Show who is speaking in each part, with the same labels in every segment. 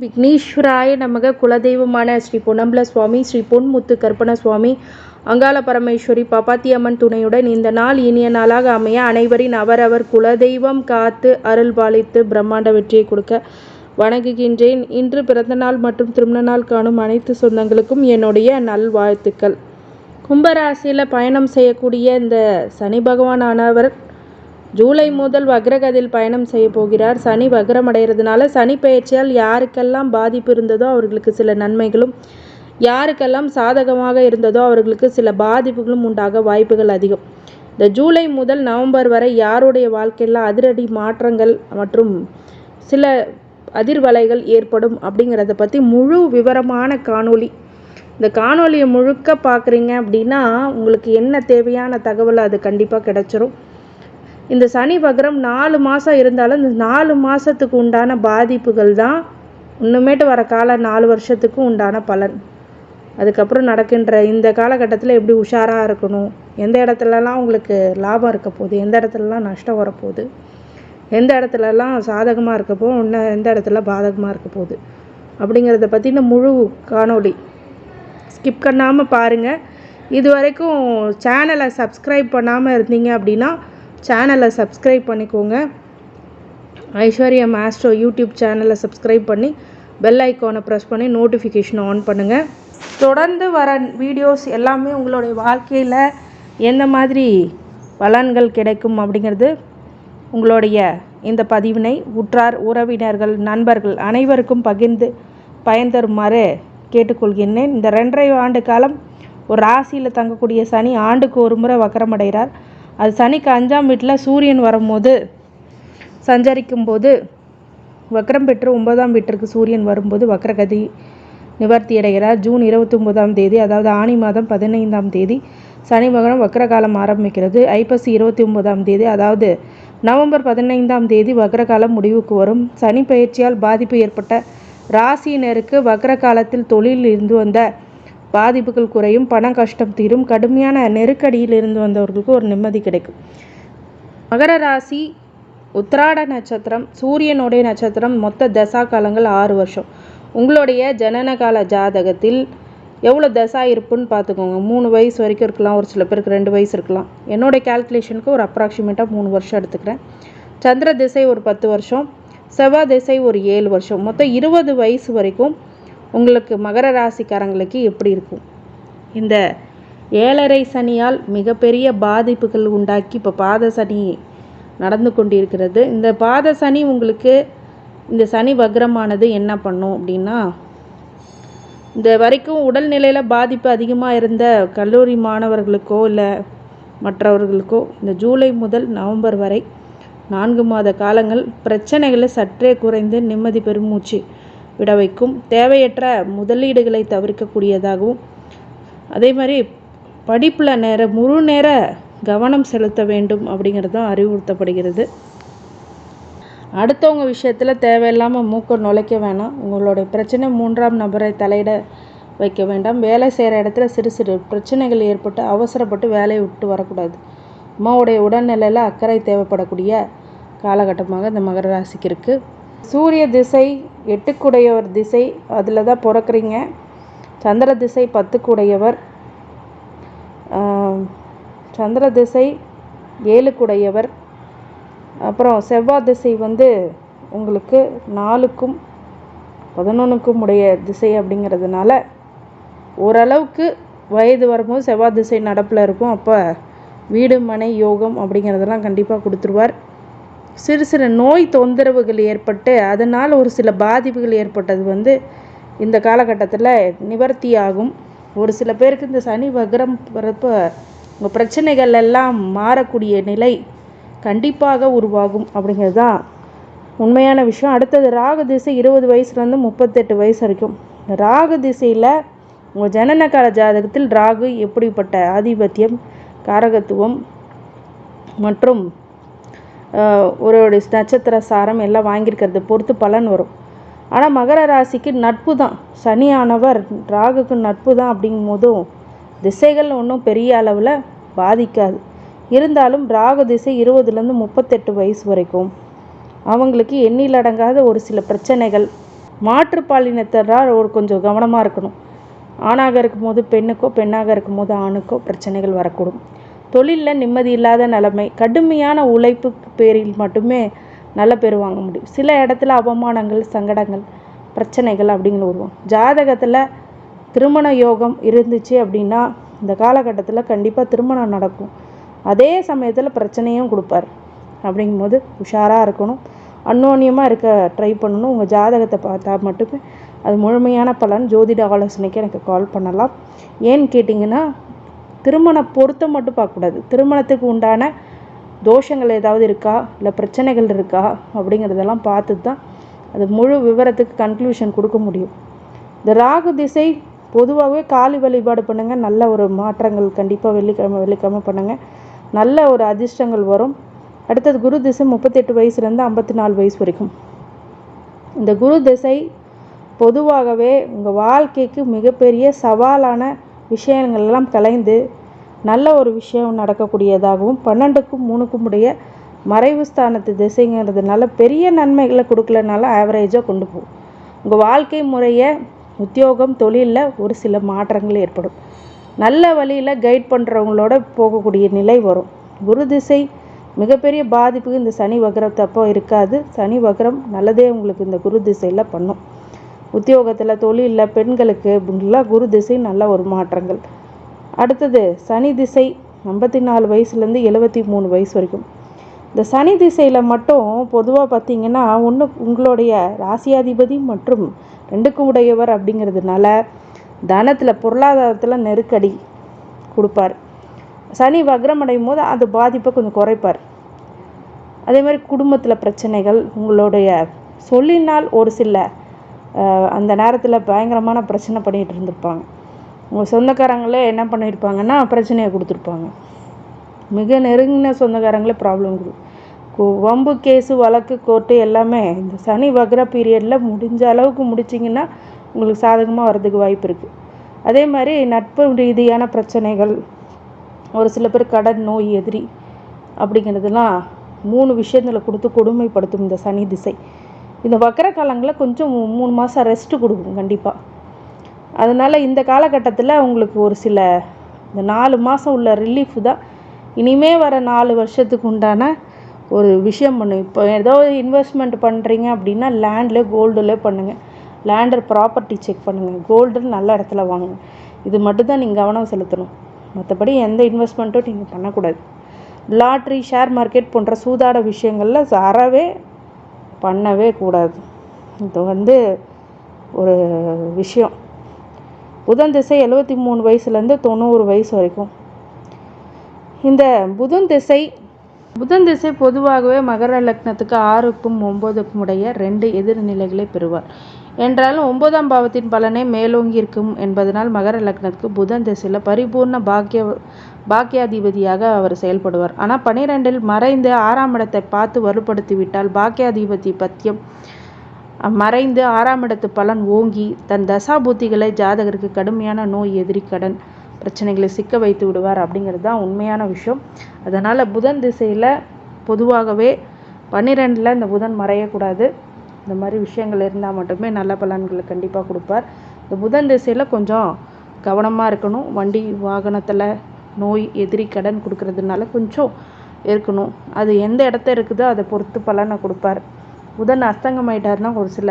Speaker 1: விக்னேஸ்வராய நமக குலதெய்வமான ஸ்ரீ பொன்னம்பல சுவாமி ஸ்ரீ பொன்முத்து கற்பன சுவாமி அங்காள பரமேஸ்வரி பப்பாத்தியம்மன் துணையுடன் இந்த நாள் இனிய நாளாக அமைய அனைவரின் அவரவர் குலதெய்வம் காத்து அருள் பாலித்து பிரம்மாண்ட வெற்றியை கொடுக்க வணங்குகின்றேன். இன்று பிறந்தநாள் மற்றும் திருமண நாள் காணும் அனைத்து சொந்தங்களுக்கும் என்னுடைய நல்வாழ்த்துக்கள். கும்பராசியில் பயணம் செய்யக்கூடிய இந்த சனி பகவானானவர் ஜூலை முதல் வக்ரகதியில் பயணம் செய்ய போகிறார். சனி வக்ரம் அடைகிறதுனால சனி பயிற்சியால் யாருக்கெல்லாம் பாதிப்பு இருந்ததோ அவர்களுக்கு சில நன்மைகளும் யாருக்கெல்லாம் சாதகமாக இருந்ததோ அவர்களுக்கு சில பாதிப்புகளும் உண்டாக வாய்ப்புகள் அதிகம். இந்த ஜூலை முதல் நவம்பர் வரை யாருடைய வாழ்க்கையில் அதிரடி மாற்றங்கள் மற்றும் சில அதிர்வலைகள் ஏற்படும் அப்படிங்கிறத பற்றி முழு விவரமான காணொளி. இந்த காணொலியை முழுக்க பார்க்குறீங்க அப்படின்னா உங்களுக்கு என்ன தேவையான தகவல் அது கண்டிப்பாக கிடச்சிரும். இந்த சனி வக்ரம் நாலு மாதம் இருந்தாலும் இந்த நாலு மாதத்துக்கு உண்டான பாதிப்புகள் தான் இன்னுமேட்டு வர கால நாலு வருஷத்துக்கும் உண்டான பலன். அதுக்கப்புறம் நடக்கின்ற இந்த காலகட்டத்தில் எப்படி உஷாராக இருக்கணும்? எந்த இடத்துலலாம் உங்களுக்கு லாபம் இருக்க போகுது? எந்த இடத்துலலாம் நஷ்டம் வரப்போகுது? எந்த இடத்துலலாம் சாதகமாக இருக்கப்போ இன்னும் எந்த இடத்துல பாதகமாக இருக்க போகுது? அப்படிங்கிறத பற்றின முழு காணொளி. ஸ்கிப் பண்ணாமல் பாருங்கள் இது வரைக்கும் சேனலை சப்ஸ்கிரைப் பண்ணாமல் இருந்தீங்க அப்படின்னா சேனலை சப்ஸ்கிரைப் பண்ணிக்கோங்க. ஐஸ்வர்யா மாஸ்டோ யூடியூப் சேனலை சப்ஸ்கிரைப் பண்ணி பெல் ஐக்கானை ப்ரெஸ் பண்ணி நோட்டிஃபிகேஷன் ஆன் பண்ணுங்கள் தொடர்ந்து வர வீடியோஸ் எல்லாமே உங்களுடைய வாழ்க்கையில் எந்த மாதிரி பலன்கள் கிடைக்கும் அப்படிங்கிறது உங்களுடைய இந்த பதிவினை உற்றார் உறவினர்கள் நண்பர்கள் அனைவருக்கும் பகிர்ந்து பயன் தருமாறு கேட்டுக்கொள்கின்றேன். இந்த ரெண்டரை ஆண்டு காலம் ஒரு ராசியில் தங்கக்கூடிய சனி ஆண்டுக்கு ஒரு முறை வக்கரமடைகிறார் அது சனிக்கு அஞ்சாம் வீட்டில் சூரியன் வரும்போது சஞ்சரிக்கும் போது வக்ரம் பெற்று ஒன்பதாம் வீட்டிற்கு சூரியன் வரும்போது வக்ரகதி நிவர்த்தி அடைகிறார். ஜூன் இருபத்தி ஒன்பதாம் தேதி அதாவது ஆணி மாதம் பதினைந்தாம் தேதி சனி மகனம் வக்ரகாலம் ஆரம்பிக்கிறது. ஐப்பசி இருபத்தி ஒன்பதாம் தேதி அதாவது நவம்பர் பதினைந்தாம் தேதி வக்ரகாலம் முடிவுக்கு வரும். சனி பயிற்சியால் பாதிப்பு ஏற்பட்ட ராசியினருக்கு வக்ர காலத்தில் தொழிலில் இருந்து வந்த பாதிப்புகள் குறையும் பண கஷ்டம் தீரும் கடுமையான நெருக்கடியில் இருந்து வந்தவர்களுக்கு ஒரு நிம்மதி கிடைக்கும். மகர ராசி உத்திராட நட்சத்திரம் சூரியனுடைய நட்சத்திரம் மொத்த தசா காலங்கள் ஆறு வருஷம். உங்களுடைய ஜனன கால ஜாதகத்தில் எவ்வளோ தசா இருப்புன்னு பார்த்துக்கோங்க. மூணு வயசு வரைக்கும் இருக்கலாம். ஒரு சில பேருக்கு ரெண்டு வயசு இருக்கலாம். என்னுடைய கேல்குலேஷனுக்கு ஒரு அப்ராக்சிமேட்டாக மூணு வருஷம் எடுத்துக்கிறேன். சந்திர திசை ஒரு பத்து வருஷம். செவ்வாய் திசை ஒரு ஏழு வருஷம். மொத்தம் இருபது வயசு வரைக்கும் உங்களுக்கு மகர ராசிக்காரங்களுக்கு எப்படி இருக்கும்? இந்த ஏழரை சனியால் மிகப்பெரிய பாதிப்புகள் உண்டாக்கி இப்போ பாத சனி நடந்து கொண்டிருக்கிறது. இந்த பாத சனி உங்களுக்கு இந்த சனி வக்ரமானது என்ன பண்ணும் அப்படின்னா இந்த வரைக்கும் உடல்நிலையில் பாதிப்பு அதிகமாக இருந்த கல்லூரி மாணவர்களுக்கோ இல்லை மற்றவர்களுக்கோ இந்த ஜூலை முதல் நவம்பர் வரை நான்கு மாத காலங்கள் பிரச்சனைகளை சற்றே குறைந்து நிம்மதி பெருமூச்சு விட வைக்கும். தேவையற்ற முதலீடுகளை தவிர்க்கக்கூடியதாகவும் அதே மாதிரி படிப்பில் நேர முழு நேர கவனம் செலுத்த வேண்டும் அப்படிங்கிறதும் அறிவுறுத்தப்படுகிறது. அடுத்தவங்க விஷயத்தில் தேவையில்லாமல் மூக்கை நுழைக்க வேணாம். உங்களுடைய பிரச்சனை மூன்றாம் நபரை தலையிட வைக்க வேண்டாம். வேலை செய்கிற இடத்துல சிறு சிறு பிரச்சனைகள் ஏற்பட்டு அவசரப்பட்டு வேலையை விட்டு வரக்கூடாது. அம்மாவுடைய உடல்நிலையில் அக்கறை தேவைப்படக்கூடிய காலகட்டமாக இந்த மகர ராசிக்கு இருக்குது சூரிய திசை எட்டுக்குடையவர் திசை அதில் தான் பிறக்கிறீங்க. சந்திர திசை பத்துக்குடையவர். சந்திர திசை ஏழுக்குடையவர். அப்புறம் செவ்வாய் திசை வந்து உங்களுக்கு நாலுக்கும் பதினொன்றுக்கும் உடைய திசை அப்படிங்கிறதுனால ஓரளவுக்கு வயது வரும்போது செவ்வாய் திசை நடப்பில் இருக்கும். அப்போ வீடு மனை யோகம் அப்படிங்கிறதெல்லாம் கண்டிப்பாக கொடுத்துருவார். சிறு சிறு நோய் தொந்தரவுகள் ஏற்பட்டு அதனால் ஒரு சில பாதிப்புகள் ஏற்பட்டது வந்து இந்த காலகட்டத்தில் நிவர்த்தி ஆகும் ஒரு சில பேருக்கு இந்த சனி வக்ரம் வரப்போ உங்கள் பிரச்சனைகள் எல்லாம் மாறக்கூடிய நிலை கண்டிப்பாக உருவாகும் அப்படிங்கிறது தான் உண்மையான விஷயம். அடுத்தது ராகு திசை இருபது வயசுலேருந்து முப்பத்தெட்டு வயசு வரைக்கும். ராகு திசையில் உங்கள் ஜனன கால ஜாதகத்தில் ராகு எப்படிப்பட்ட ஆதிபத்தியம் காரகத்துவம் மற்றும் ஒரு நட்சத்திர சாரம் எல்லாம் வாங்கியிருக்கிறத. பொறுத்து பலன் வரும். ஆனால் மகர ராசிக்கு நட்பு தான். சனியானவர் ராகுக்கு நட்பு தான் அப்படிங்கும் போதும் திசைகள் ஒன்றும் பெரிய அளவில் பாதிக்காது. இருந்தாலும் ராகு திசை இருபதுலேருந்து முப்பத்தெட்டு வயசு வரைக்கும். அவங்களுக்கு எண்ணிலடங்காத ஒரு சில பிரச்சனைகள். மாற்றுப்பாலினத்தரால் ஒரு கொஞ்சம் கவனமாக இருக்கணும். ஆணாக இருக்கும்போது பெண்ணுக்கோ பெண்ணாக இருக்கும்போது ஆணுக்கோ பிரச்சனைகள் வரக்கூடும். தொழிலில் நிம்மதி இல்லாத நிலைமை கடுமையான உழைப்பு பேரில் மட்டுமே நல்ல பேர் வாங்க முடியும். சில இடத்துல அவமானங்கள் சங்கடங்கள் பிரச்சனைகள் அப்படிங்கிற வருவோம் ஜாதகத்தில் திருமண யோகம் இருந்துச்சு அப்படின்னா இந்த காலகட்டத்தில் கண்டிப்பாக திருமணம் நடக்கும். அதே சமயத்தில் பிரச்சனையும் கொடுப்பார். அப்படிங்கும்போது உஷாராக இருக்கணும். அன்னோன்யமாக இருக்க ட்ரை பண்ணணும். உங்கள் ஜாதகத்தை பார்த்தா மட்டுமே அது முழுமையான பலன். ஜோதிட ஆலோசனைக்கு எனக்கு கால் பண்ணலாம். ஏன்னு கேட்டிங்கன்னா திருமண பொருத்தம் மட்டும் பார்க்கக்கூடாது. திருமணத்துக்கு உண்டான தோஷங்கள் ஏதாவது இருக்கா? இல்லை பிரச்சனைகள் இருக்கா? அப்படிங்கிறதெல்லாம் பார்த்து தான் அது முழு விவரத்துக்கு கன்க்ளூஷன் கொடுக்க முடியும். இந்த ராகு திசை பொதுவாகவே காலி வழிபாடு பண்ணுங்கள் நல்ல ஒரு மாற்றங்கள் கண்டிப்பாக வெள்ளிக்கிழமை வெள்ளிக்கிழமை பண்ணுங்கள் நல்ல ஒரு அதிர்ஷ்டங்கள் வரும். அடுத்தது குரு திசை முப்பத்தெட்டு வயசுலேருந்து ஐம்பத்தி நாலு வயசு வரைக்கும். இந்த குரு திசை பொதுவாகவே உங்கள் வாழ்க்கைக்கு மிகப்பெரிய சவாலான விஷயங்கள் எல்லாம் கலைந்து நல்ல ஒரு விஷயம் நடக்கக்கூடியதாகவும் பன்னெண்டுக்கும் மூணுக்கும் உடைய மறைவு ஸ்தானத்து திசைங்கிறதுனால பெரிய நன்மைகளை கொடுக்கலனால ஆவரேஜாக கொண்டு போகும். உங்கள் வாழ்க்கை முறையை உத்தியோகம் தொழிலில் ஒரு சில மாற்றங்கள் ஏற்படும். நல்ல வழியில் கைட் பண்ணுறவங்களோட போகக்கூடிய நிலை வரும். குரு திசை மிகப்பெரிய பாதிப்புக்கு இந்த சனி வக்ரத்தப்போ இருக்காது. சனி வக்ரம் நல்லதே உங்களுக்கு இந்த குரு திசையில் பண்ணும். உத்தியோகத்தில் தொழிலில் பெண்களுக்கு இப்படிலாம் குரு திசை நல்ல ஒரு மாற்றங்கள் அடுத்தது சனி திசை ஐம்பத்தி நாலு வயசுலேருந்து எழுபத்தி மூணு வயசு வரைக்கும். இந்த சனி திசையில் மட்டும் பொதுவாக பார்த்திங்கன்னா ஒன்று உங்களுடைய ராசியாதிபதி மற்றும் ரெண்டுக்கும் உடையவர் அப்படிங்கிறதுனால தனத்தில் பொருளாதாரத்தில் நெருக்கடி கொடுப்பார். சனி வக்ரம் அடையும் போது அந்த பாதிப்பை கொஞ்சம் குறைப்பார். அதே மாதிரி குடும்பத்தில் பிரச்சனைகள் உங்களுடைய சொல்லினால் ஒரு சில அந்த நேரத்தில் பயங்கரமான பிரச்சனை பண்ணிகிட்டு இருந்திருப்பாங்க. உங்கள் சொந்தக்காரங்களே என்ன பண்ணியிருப்பாங்கன்னா பிரச்சனையை கொடுத்துருப்பாங்க. மிக நெருங்கின சொந்தக்காரங்களே ப்ராப்ளம் கொடு வம்பு கேஸு வழக்கு கோர்ட்டு எல்லாமே இந்த சனி வக்ர பீரியடில் முடிஞ்ச அளவுக்கு முடிச்சிங்கன்னா உங்களுக்கு சாதகமாக வர்றதுக்கு வாய்ப்பு இருக்குது அதே மாதிரி நட்பு ரீதியான பிரச்சனைகள் ஒரு சில பேர் கடன் நோய் எதிரி அப்படிங்கிறதுலாம் மூணு விஷயங்களை கொடுத்து கொடுமைப்படுத்தும் இந்த சனி திசை. இந்த வக்கர காலங்களில் கொஞ்சம் மூணு மாதம் ரெஸ்ட்டு கொடுக்கும் கண்டிப்பாக அதனால் இந்த காலகட்டத்தில் உங்களுக்கு ஒரு சில இந்த நாலு மாதம் உள்ள ரிலீஃப் தான். இனிமே வர நாலு வருஷத்துக்கு உண்டான ஒரு விஷயம் பண்ணும். இப்போ ஏதோ இன்வெஸ்ட்மெண்ட் பண்ணுறீங்க அப்படின்னா லேண்டில் கோல்டில் பண்ணுங்கள் லேண்டர் ப்ராப்பர்ட்டி செக் பண்ணுங்கள் கோல்டு நல்ல இடத்துல வாங்குங்க. இது மட்டும்தான் நீங்கள் கவனம் செலுத்தணும். மற்றபடி எந்த இன்வெஸ்ட்மெண்ட்டும் நீங்கள் பண்ணக்கூடாது. லாட்ரி ஷேர் மார்க்கெட் போன்ற சூதாட விஷயங்களில் அறவே பண்ணவே கூடாது. இது வந்து ஒரு விஷயம். புதன் திசை எழுபத்தி மூணு வயசுலேருந்து தொண்ணூறு வயசு வரைக்கும். இந்த புதன் திசை புதன் திசை பொதுவாகவே மகர லக்னத்துக்கு ஆறுக்கும் ஒன்பதுக்கும் உடைய ரெண்டு எதிர்நிலைகளை பெறுவார். என்றாலும் ஒன்பதாம் பாவத்தின் பலனே மேலோங்கி இருக்கும் என்பதனால் மகர லக்னத்துக்கு புதன் திசையில் பரிபூர்ண பாக்கிய பாக்கியாதிபதியாக அவர் செயல்படுவார். ஆனால் பனிரெண்டில் மறைந்து ஆறாம் இடத்தை பார்த்து வலுப்படுத்தி விட்டால் பாக்கியாதிபதி பத்தியம் மறைந்து ஆறாம் இடத்து பலன் ஓங்கி தன் தசாபூத்திகளை ஜாதகருக்கு கடுமையான நோய் எதிரி கடன் பிரச்சனைகளை சிக்க வைத்து விடுவார் அப்படிங்கிறது தான் உண்மையான விஷயம். அதனால் புதன் திசையில் பொதுவாகவே பன்னிரெண்டில் இந்த புதன் மறையக்கூடாது. இந்த மாதிரி விஷயங்கள் இருந்தால் மட்டுமே நல்ல பலன்களை கண்டிப்பாக கொடுப்பார். இந்த புதன் திசையில் கொஞ்சம் கவனமாக இருக்கணும். வண்டி வாகனத்தில் நோய் எதிரி கடன் கொடுக்கறதுனால கொஞ்சம் இருக்கணும். அது எந்த இடத்த இருக்குதோ அதை பொறுத்து பலனை கொடுப்பார். புதன் அஸ்தங்கமாயிட்டாருன்னா ஒரு சில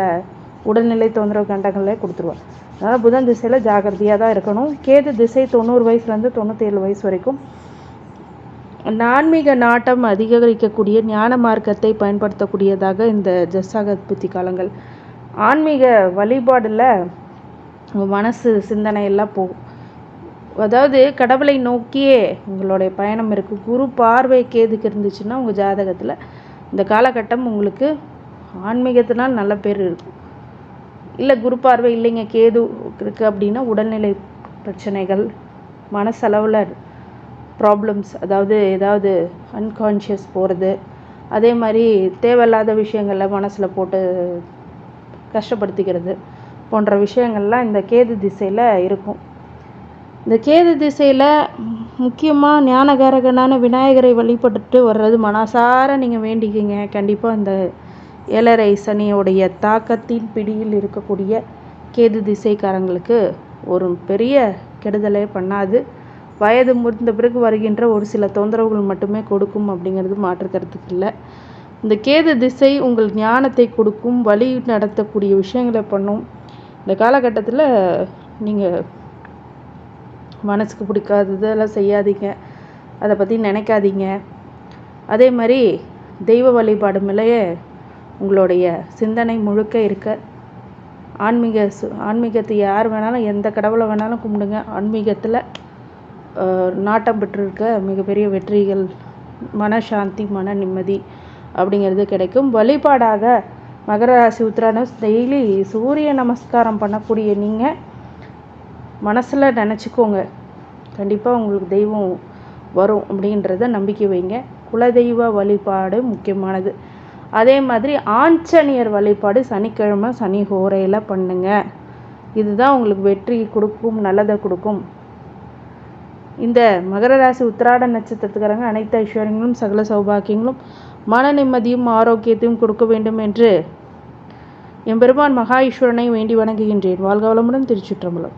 Speaker 1: உடல்நிலை தொந்தரவு கண்டங்களே கொடுத்துருவார். அதனால் புதன் திசையில் ஜாகிரதையாக தான் இருக்கணும். கேது திசை தொண்ணூறு வயசுலேருந்து தொண்ணூற்றேழு வயசு வரைக்கும் ஆன்மீக நாட்டம் அதிகரிக்கக்கூடிய ஞான மார்க்கத்தை பயன்படுத்தக்கூடியதாக இந்த புத்தி காலங்கள். ஆன்மீக வழிபாடில் மனசு சிந்தனை எல்லாம் போகும் அதாவது கடவுளை நோக்கியே உங்களுடைய பயணம் இருக்குது குரு பார்வை கேதுக்கு இருந்துச்சுன்னா உங்கள் ஜாதகத்தில் இந்த காலகட்டம் உங்களுக்கு ஆன்மீகத்தினால் நல்ல பேர் இருக்கும் இல்லை குரு பார்வை இல்லைங்க கேது இருக்குது அப்படின்னா உடல்நிலை பிரச்சனைகள் மனசளவில் ப்ராப்ளம்ஸ் அதாவது ஏதாவது அன்கான்ஷியஸ் போகிறது அதே மாதிரி தேவையில்லாத விஷயங்களில் மனசில் போட்டு கஷ்டப்படுத்திக்கிறது போன்ற விஷயங்கள்லாம் இந்த கேது திசையில் இருக்கும். இந்த கேது திசையில் முக்கியமாக ஞானகாரகனான விநாயகரை வழிபட்டுட்டு வர்றது மனசார நீங்கள் வேண்டிக்கிங்க. கண்டிப்பாக இந்த ஏழரை சனியோடைய தாக்கத்தின் பிடியில் இருக்கக்கூடிய கேது திசைக்காரங்களுக்கு ஒரு பெரிய கெடுதலே பண்ணாது. வயது முதிர்ந்த பிறகு வருகின்ற ஒரு சில தொந்தரவுகள் மட்டுமே கொடுக்கும் அப்படிங்கிறது மாற்று கருத்துக்கு இல்லை. இந்த கேது திசை உங்கள் ஞானத்தை கொடுக்கும் வழி நடத்தக்கூடிய விஷயங்களை பண்ணும். இந்த காலகட்டத்தில் நீங்கள் மனசுக்கு பிடிக்காததெல்லாம் செய்யாதீங்க. அதை பற்றி நினைக்காதீங்க. அதே மாதிரி தெய்வ வழிபாடு மேலேயே உங்களுடைய சிந்தனை முழுக்க இருக்க. ஆன்மீக சு ஆன்மீகத்தை யார் வேணாலும் எந்த கடவுளை வேணாலும் கும்பிடுங்க. ஆன்மீகத்தில் நாட்டம் பெற்றிருக்க மிகப்பெரிய வெற்றிகள் மனசாந்தி மன நிம்மதி அப்படிங்கிறது கிடைக்கும். வழிபாடாக மகர ராசி உத்திராடம் டெய்லி சூரிய நமஸ்காரம் பண்ணக்கூடிய நீங்கள் மனசில் நினச்சிக்கோங்க. கண்டிப்பாக உங்களுக்கு தெய்வம் வரும் அப்படின்றத நம்பிக்கை வைங்க. குலதெய்வ வழிபாடு முக்கியமானது. அதே மாதிரி ஆஞ்சநேயர் வழிபாடு சனிக்கிழமை சனி ஹோரையில் பண்ணுங்க. இதுதான் உங்களுக்கு வெற்றி கொடுக்கும் நல்லதை கொடுக்கும். இந்த மகர ராசி உத்திராட நட்சத்திரத்துக்காரங்க அனைத்து ஐஸ்வர்யங்களும் சகல சௌபாக்கியங்களும் மன நிம்மதியும் ஆரோக்கியத்தையும் கொடுக்க வேண்டும் என்று எம்பெருமான் மகா ஈஸ்வரனை வேண்டி வணங்குகின்றேன். வாழ்க வளமுடன் திருச்சிற்றம்பலம்.